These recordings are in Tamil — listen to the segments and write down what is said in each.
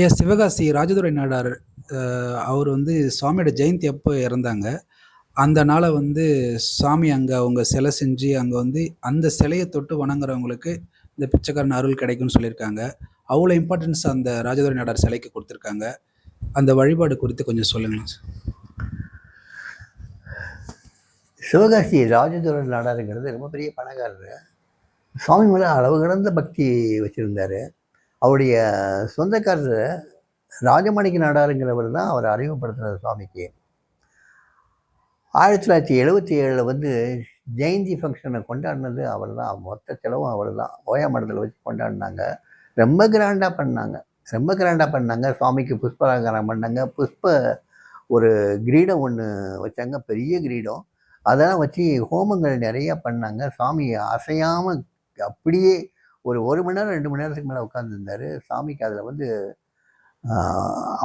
ஐயா சிவகாசி ராஜதுரை நாடார் அவர் வந்து சுவாமியோட ஜெயந்தி அப்போ இறந்தாங்க. அந்த நாளை வந்து சாமி அங்கே அவங்க சிலை செஞ்சு, அங்கே வந்து அந்த சிலையை தொட்டு வணங்குறவங்களுக்கு, இந்த பிச்சைக்காரன் அருள் கிடைக்கும்னு சொல்லியிருக்காங்க. அவ்வளோ இம்பார்ட்டன்ஸ் அந்த ராஜதுரை நாடார் சிலைக்கு கொடுத்துருக்காங்க அந்த வழிபாடு குறித்து கொஞ்சம் சொல்லுங்களேன் சார். சிவகாசி ராஜதுரை நாடாருங்கிறது ரொம்ப பெரிய பணக்காரர் சுவாமி மேலே அளவு கடந்த பக்தி வச்சுருந்தார் அவருடைய சொந்தக்காரர் ராஜமாணிக்க நாடாருங்கிறவர் தான் அவர் அறிமுகப்படுத்துகிறார் சுவாமிக்கு. 1977ல வந்து ஜெயந்தி ஃபங்க்ஷனை கொண்டாடினது அவர் தான். மொத்த செலவும் அவர் தான். ஓயா மடத்துல வச்சு கொண்டாடினாங்க ரொம்ப கிராண்டாக பண்ணாங்க. ரொம்ப கிராண்டாக பண்ணாங்க. சுவாமிக்கு புஷ்பலங்காரம் பண்ணாங்க. புஷ்ப ஒரு கிரீடம் ஒன்று வச்சாங்க. பெரிய கிரீடம். அதெல்லாம் வச்சு ஹோமங்கள் நிறையா பண்ணாங்க. சுவாமி அசையாமல் அப்படியே ஒரு ஒரு மணி நேரம், ரெண்டு மணி நேரத்துக்கு மேலே உட்காந்துருந்தார் சாமிக்கு அதில் வந்து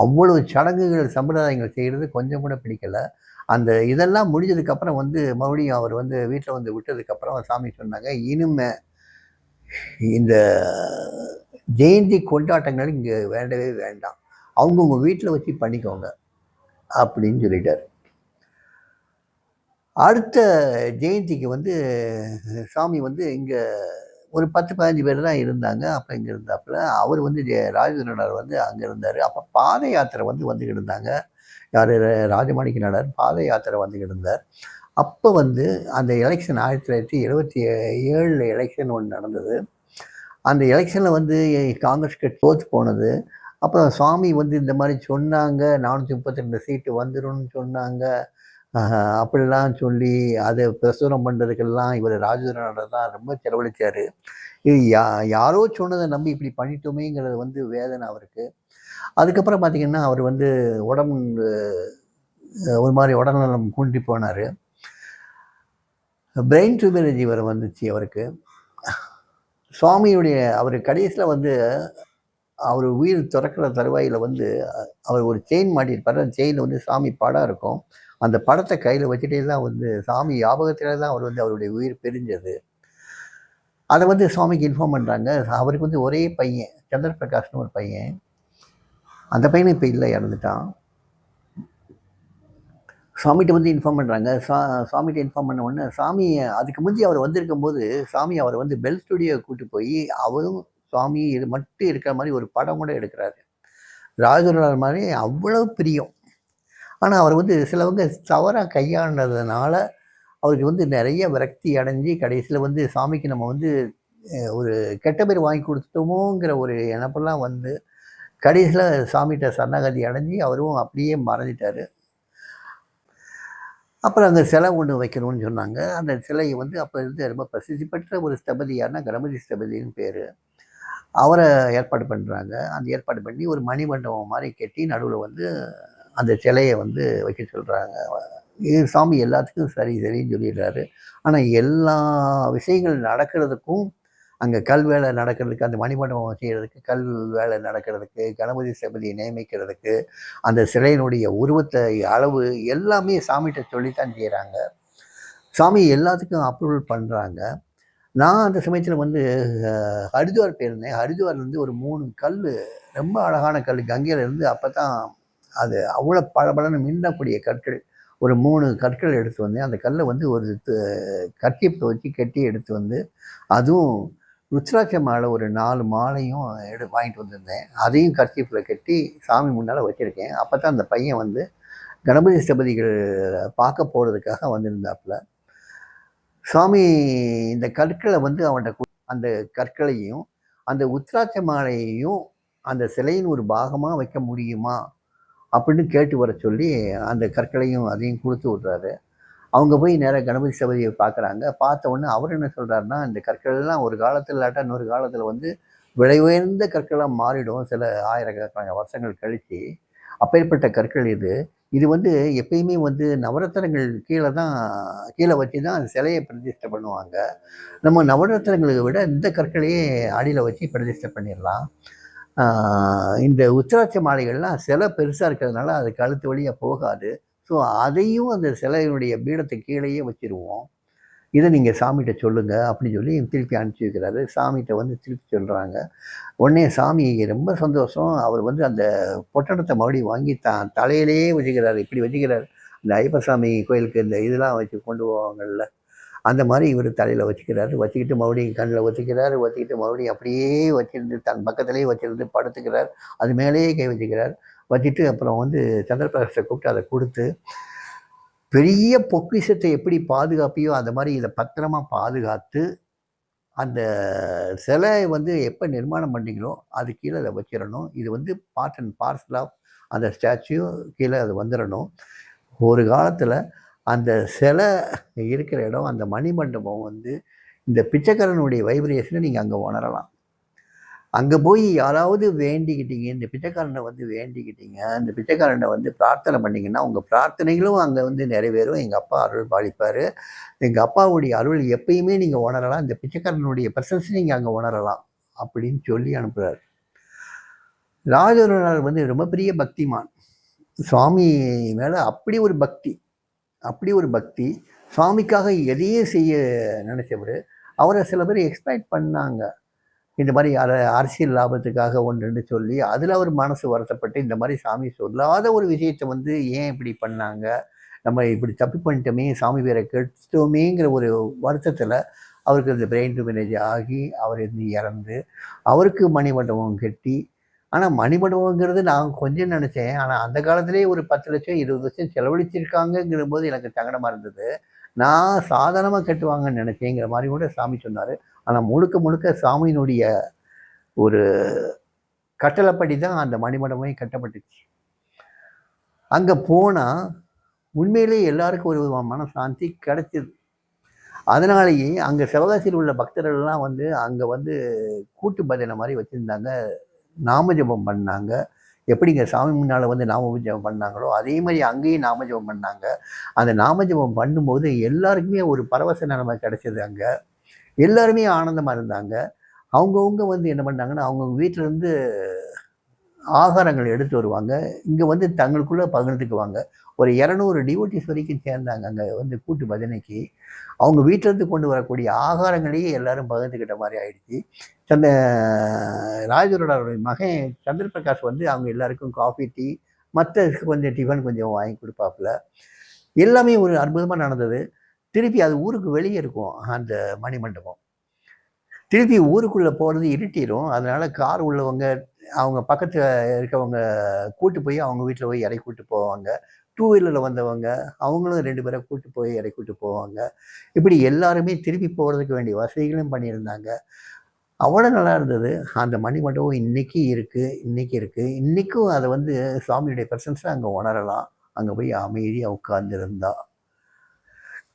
அவ்வளவு சடங்குகள், சம்பிரதாயங்கள் செய்கிறது கொஞ்சம் கூட பிடிக்கலை அந்த இதெல்லாம் முடிஞ்சதுக்கப்புறம் வந்து மறுபடியும் அவர் வந்து வீட்டில் வந்து விட்டதுக்கப்புறம் சாமி சொன்னாங்க, "இனிமே இந்த ஜெயந்தி கொண்டாட்டங்கள் இங்கே வேண்டவே வேண்டாம். அவங்கவுங்க வீட்டில் வச்சு பண்ணிக்கோங்க." அப்படின்னு சொல்லிட்டார் அடுத்த ஜெயந்திக்கு வந்து சாமி வந்து இங்கே ஒரு 10, 15 பேர் தான் இருந்தாங்க. அப்போ இங்கே இருந்தாப்புல. அவர் வந்து ஜெ வந்து அங்கே இருந்தார் அப்போ பாத யாத்திரை வந்து வந்துக்கிட்டு இருந்தாங்க. யார் ராஜமாணிக்க நாடார் பாத யாத்திரை வந்துக்கிட்டு இருந்தார். அப்போ வந்து அந்த எலக்ஷன் 1977ல எலக்ஷன் ஒண்ணு நடந்தது. அந்த எலெக்ஷனில் வந்து காங்கிரஸ் கட்சி தோற்று போனது. அப்புறம் சுவாமி வந்து இந்த மாதிரி சொன்னாங்க. 432 சீட்டு வந்துடும் சொன்னாங்க. அப்படிலாம் சொல்லி அதை பிரசுரம் பண்ணுறதுக்கெல்லாம் இவர் ராஜதுரை தான் ரொம்ப செலவழித்தார் இது யா யாரோ சொன்னதை நம்பி இப்படி பண்ணிட்டோமேங்கிறது வந்து வேதனை அவருக்கு. அதுக்கப்புறம் பார்த்திங்கன்னா அவர் வந்து உடம்பு ஒரு மாதிரி உடல்நலம் கூண்டி போனார் பிரெயின் டியூமர் இவர் வந்துச்சு அவருக்கு. சுவாமியுடைய அவர் கடைசியில் வந்து அவர் உயிர் துறக்கிற தருவாயில வந்து அவர் ஒரு செயின் மாட்டியிருப்பார் அந்த செயினில் வந்து சாமி பாடாக இருக்கும். அந்த படத்தை கையில் வச்சுட்டே தான் வந்து சாமி ஞாபகத்தில் தான் அவர் வந்து அவருடைய உயிர் பிரிஞ்சது. அதை வந்து சுவாமிக்கு இன்ஃபார்ம் பண்ணுறாங்க அவருக்கு வந்து ஒரே பையன். சந்திரபிரகாஷ்னு ஒரு பையன். அந்த பையனை இப்போ இல்லை இறந்துட்டான். சாமிட்ட வந்து இன்ஃபார்ம் பண்ணுறாங்க சா சாமிகிட்ட இன்ஃபார்ம் பண்ண உடனே சாமி அதுக்கு முந்தி அவர் வந்திருக்கும்போது, சாமி அவரை வந்து பெல் ஸ்டுடியோ கூட்டு போய் அவரும் சுவாமி இது மட்டும் இருக்கிற மாதிரி ஒரு படம் கூட எடுக்கிறாரு ராஜதுரை மாதிரி அவ்வளோ பிரியம். ஆனால் அவர் வந்து சிலவங்க தவறாக கையாண்டதுனால, அவருக்கு வந்து நிறைய விரக்தி அடைஞ்சு, கடைசியில் வந்து சாமிக்கு நம்ம வந்து ஒரு கெட்ட பேர் வாங்கி கொடுத்துட்டோமோங்கிற ஒரு நெனப்பெல்லாம் வந்து, கடைசியில் சாமிகிட்ட சரணகதி அடைஞ்சு, அவரும் அப்படியே மறந்துட்டார். அப்புறம் அங்கே சிலை ஒன்று வைக்கணும்னு சொன்னாங்க. அந்த சிலையை வந்து அப்போ இருந்து ரொம்ப பிரசித்தி பெற்ற ஒரு ஸ்தபதி யாருன்னா, கணபதி ஸ்தபதின்னு பேர். அவரை ஏற்பாடு பண்ணுறாங்க அந்த ஏற்பாடு பண்ணி ஒரு மணிமண்டபம் மாதிரி கட்டி நடுவில் வந்து அந்த சிலையை வந்து வைக்க சொல்கிறாங்க இது சாமி எல்லாத்துக்கும் சரி, சரின்னு சொல்லிடுறாரு. ஆனால் எல்லா விஷயங்கள் நடக்கிறதுக்கும், அங்கே கல் வேலை நடக்கிறதுக்கு, அந்த மணிமண்டபம் செய்கிறதுக்கு கல் வேலை நடக்கிறதுக்கு, கணபதி சபதியை நியமிக்கிறதுக்கு, அந்த சிலையினுடைய உருவத்தை அளவு எல்லாமே சாமிட்ட சொல்லித்தான் செய்கிறாங்க சாமி எல்லாத்துக்கும் அப்ரூவல் பண்ணுறாங்க நான் அந்த சமயத்தில் வந்து ஹரித்வார் போயிருந்தேன். ஹரித்வார்லேருந்து ஒரு மூணு கல் ரொம்ப அழகான கல் கங்கையிலேருந்து இருந்து அப்பதான் அது அவ்வளோ பளபளன்னு மின்னக்கூடிய கற்கள். ஒரு மூணு கற்கள் எடுத்து வந்தேன். அந்த கல்லை வந்து ஒரு து வச்சு கட்டி எடுத்து வந்து, அதுவும் ருத்ராட்ச மாலை ஒரு நாலு மாலையும் எடு வாங்கிட்டு வந்திருந்தேன். அதையும் கர்ச்சிப்பில் கட்டி சாமி முன்னால வச்சிருக்கேன். அப்பதான் அந்த பையன் வந்து கணபதி சபதிகள் பார்க்க போகிறதுக்காக வந்திருந்தாப்புல. சாமி இந்த கற்களை வந்து அவன்கிட்ட அந்த கற்களையும், அந்த உத்ராட்ச மாலையையும் அந்த சிலையின் ஒரு பாகமாக வைக்க முடியுமா? அப்படின்னு கேட்டு வர சொல்லி, அந்த கற்களையும் அதையும் கொடுத்து விடுறாரு. அவங்க போய் நேராக கணபதி சபதியை பார்க்குறாங்க. பார்த்த உடனே அவர் என்ன சொல்கிறாருன்னா "இந்த கற்கள்லாம் ஒரு காலத்தில் இல்லாட்டா இன்னொரு காலத்தில் வந்து விலை உயர்ந்த கற்களாக மாறிடும். சில ஆயிரக்கணக்கான வருஷங்கள் கழித்து அப்பேற்பட்ட கற்கள் இது. இது வந்து எப்பயுமே வந்து நவரத்தினங்கள் கீழே தான் கீழே வச்சு தான் சிலையை பிரதிஷ்டை பண்ணுவாங்க. நம்ம நவரத்தினங்கள விட இந்த கற்களையே அடியில் வச்சு பிரதிஷ்டை பண்ணிடலாம் இந்த உத்திராட்ச மாலைகள்லாம் சிலை பெருசாக இருக்கிறதுனால, அது கழுத்து வழியாக போகாது. ஸோ, அதையும் அந்த சிலையினுடைய பீடத்தை கீழேயே வச்சுருவோம். இதை நீங்கள் சாமிகிட்ட சொல்லுங்கள் அப்படின்னு சொல்லி திருப்பி அனுப்பிச்சி வைக்கிறாரு. சாமிகிட்ட வந்து திருப்பி சொல்கிறாங்க உடனே சாமி ரொம்ப சந்தோஷம். அவர் வந்து அந்த பொட்டணத்தை மறுபடியும் வாங்கி தான் தலையிலேயே வச்சுக்கிறாரு. இப்படி வச்சுக்கிறாரு. இந்த ஐயப்பசாமி கோயிலுக்கு இந்த இதெல்லாம் வச்சு கொண்டு போவாங்கல்ல. அந்த மாதிரி இவர் தலையில் வச்சுக்கிறாரு. வச்சுக்கிட்டு மறுபடியும் கண்ணில் வச்சுக்கிறாரு வச்சுக்கிட்டு மறுபடியும் அப்படியே வச்சிருந்து தன் பக்கத்துலேயே வச்சிருந்து படுத்துக்கிறார். அது மேலேயே கை வச்சுக்கிறார். வச்சுட்டு அப்புறம் வந்து சந்திரபிரகாஷை கூப்பிட்டு அதை கொடுத்து பெரிய பொக்கிஷத்தை எப்படி பாதுகாப்பியோ அந்த மாதிரி இதை பத்திரமா பாதுகாத்து அந்த சிலை வந்து எப்போ நிர்மாணம் பண்ணீங்களோ அது கீழே அதை வச்சிடணும். இது வந்து பார்ட் அண்ட் பார்சல் ஆஃப் அந்த ஸ்டாச்சு கீழே அது வந்துடணும். ஒரு காலத்தில் அந்த சிலை இருக்கிற இடம் அந்த மணிமண்டபம் வந்து இந்த பிச்சைக்காரனுடைய வைப்ரேஷனை நீங்கள் அங்கே உணரலாம். அங்கே போய் யாராவது வேண்டிக்கிட்டீங்க இந்த பிச்சைக்காரனை வந்து வேண்டிக்கிட்டீங்க இந்த பிச்சைக்காரனை வந்து பிரார்த்தனை பண்ணிங்கன்னா உங்கள் பிரார்த்தனைகளும் அங்கே வந்து நிறைவேறும். எங்கள் அப்பா அருள் பாலிப்பார். எங்கள் அப்பாவுடைய அருள் எப்பயுமே நீங்கள் உணரலாம். இந்த பிச்சைக்காரனுடைய பிரசன்ஸ் நீங்கள் அங்கே உணரலாம் அப்படின்னு சொல்லி அனுப்புகிறார் ராஜவரனார் வந்து ரொம்ப பெரிய பக்திமான். சுவாமி மேலே அப்படி ஒரு பக்தி. அப்படி ஒரு பக்தி சுவாமிக்காக எதையே செய்ய நினைச்சவர் அவரை சில பேர் எக்ஸ்பெக்ட் பண்ணாங்க. இந்த மாதிரி அர- அரசியல் லாபத்துக்காக ஒன்றுன்னு சொல்லி அதில் அவர் மனசு வருத்தப்பட்டு இந்த மாதிரி சாமி சொல்லாத ஒரு விஷயத்தை வந்து ஏன் இப்படி பண்ணாங்க? நம்ம இப்படி தப்பு பண்ணிட்டோமே சாமி பேரை கெடுத்தோமேங்கிற ஒரு வருத்தத்தில் அவருக்கு இந்த பிரெயின் மேனேஜ் ஆகி அவர் இருந்து இறந்து அவருக்கு மணிமண்டபம் கட்டி ஆனால் மணிமண்டபங்கிறது நான் கொஞ்சம் நினச்சேன். ஆனால் அந்த காலத்துலேயே ஒரு பத்து லட்சம் இருபது லட்சம் செலவழிச்சிருக்காங்கங்கிற போது எனக்கு சங்கடமாக இருந்தது. நான் சாதாரணமாக கட்டுவாங்கன்னு நினச்சேங்கிற மாதிரி கூட சாமி சொன்னார். ஆனால் முழுக்க முழுக்க சாமியினுடைய ஒரு கட்டளைப்படி தான் அந்த மணிமண்டபமே கட்டப்பட்டுச்சு. அங்கே போனால் உண்மையிலே எல்லாருக்கும் ஒரு விதமான மனசாந்தி கிடைச்சிது. அதனாலேயே அங்கே சிவகாசியில் உள்ள பக்தர்கள்லாம் வந்து அங்கே வந்து கூட்டு பஜனை மாதிரி வச்சுருந்தாங்க. நாமஜபம் பண்ணாங்க. எப்படிங்க சாமி முன்னால் வந்து நாமஜபம் பண்ணாங்களோ அதே மாதிரி அங்கேயும் நாமஜபம் பண்ணாங்க. அந்த நாமஜபம் பண்ணும்போது எல்லாருக்குமே ஒரு பரவச நிலைமை கிடச்சிது அங்கே. எல்லாருமே ஆனந்தமாக இருந்தாங்க. அவங்கவுங்க வந்து என்ன பண்ணாங்கன்னா அவங்கவுங்க வீட்டிலேருந்து ஆகாரங்கள் எடுத்து வருவாங்க. இங்கே வந்து தங்களுக்குள்ளே பகிர்ந்துக்குவாங்க. ஒரு இரநூறு டிவோட்டிஸ் வரைக்கும் சேர்ந்தாங்க அங்கே வந்து கூட்டு பஜனைக்கு. அவங்க வீட்டிலேருந்து கொண்டு வரக்கூடிய ஆகாரங்களையே எல்லாரும் பகிர்ந்துக்கிட்ட மாதிரி ஆயிடுச்சு. சந்த ராஜரோடைய மகன் சந்திரபிரகாஷ் வந்து அவங்க எல்லாருக்கும் காஃபி டீ மற்ற கொஞ்சம் டிஃபன் கொஞ்சம் வாங்கி கொடுப்பாப்புல. எல்லாமே ஒரு அற்புதமாக நடந்தது. திருப்பி அது ஊருக்கு வெளியே இருக்கும் அந்த மணிமண்டபம். திருப்பி ஊருக்குள்ளே போகிறது இருட்டிடும் அதனால் கார் உள்ளவங்க அவங்க பக்கத்தில் இருக்கவங்க கூட்டு போய் அவங்க வீட்டில் போய் இறை கூட்டு போவாங்க. டூ வீலரில் வந்தவங்க அவங்களும் ரெண்டு பேரை கூட்டு போய் இறக்கி கூட்டு போவாங்க. இப்படி எல்லாருமே திருப்பி போகிறதுக்கு வேண்டிய வசதிகளும் பண்ணியிருந்தாங்க. அவ்வளோ நல்லா இருந்தது. அந்த மணிமண்டபம் இன்றைக்கி இருக்குது இன்றைக்கி இருக்குது இன்றைக்கும் அதை வந்து சுவாமியுடைய பிரசன்ஸை அங்கே உணரலாம். அங்கே போய் அமைதியாக உட்கார்ந்துருந்தா.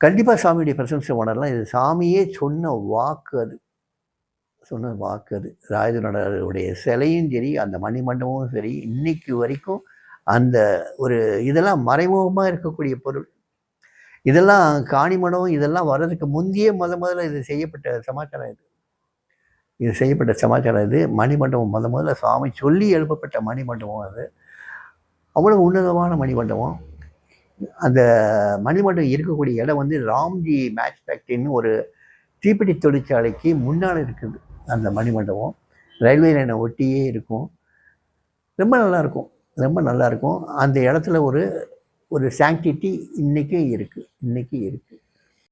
கண்டிப்பாக சாமியுடைய பிரசன்ஸை உணரலாம். இது சாமியே சொன்ன வாக்கு அது. சொன்ன வாக்கு அது. ராஜநடருடைய சிலையும் சரி அந்த மணிமண்டபமும் சரி இன்னைக்கு வரைக்கும் அந்த ஒரு இதெல்லாம் மறைமுகமாக இருக்கக்கூடிய பொருள். இதெல்லாம் காணிமடம் இதெல்லாம் வர்றதுக்கு முந்தைய முத முதல்ல இது செய்யப்பட்ட சமாச்சாரம் இது. இது செய்யப்பட்ட சமாச்சாரம் இது. மணிமண்டபம் முத முதல்ல சுவாமி சொல்லி எழுப்பப்பட்ட மணிமண்டபம் அது. அவ்வளோ உன்னதமான மணிமண்டபம். அந்த மணிமண்டபம் இருக்கக்கூடிய இடம் வந்து ராம்ஜி மேட்ச் ஃபேக்ட்ரின்னு ஒரு தீப்பெட்டி தொழிற்சாலைக்கு முன்னால் இருக்குது. அந்த மணிமண்டபம். ரயில்வே லைனை ஒட்டியே இருக்கும். ரொம்ப நல்லா இருக்கும் ரொம்ப நல்லாயிருக்கும். அந்த இடத்துல ஒரு ஒரு சாங்டிட்டி இன்றைக்கும் இருக்குது இன்றைக்கி இருக்குது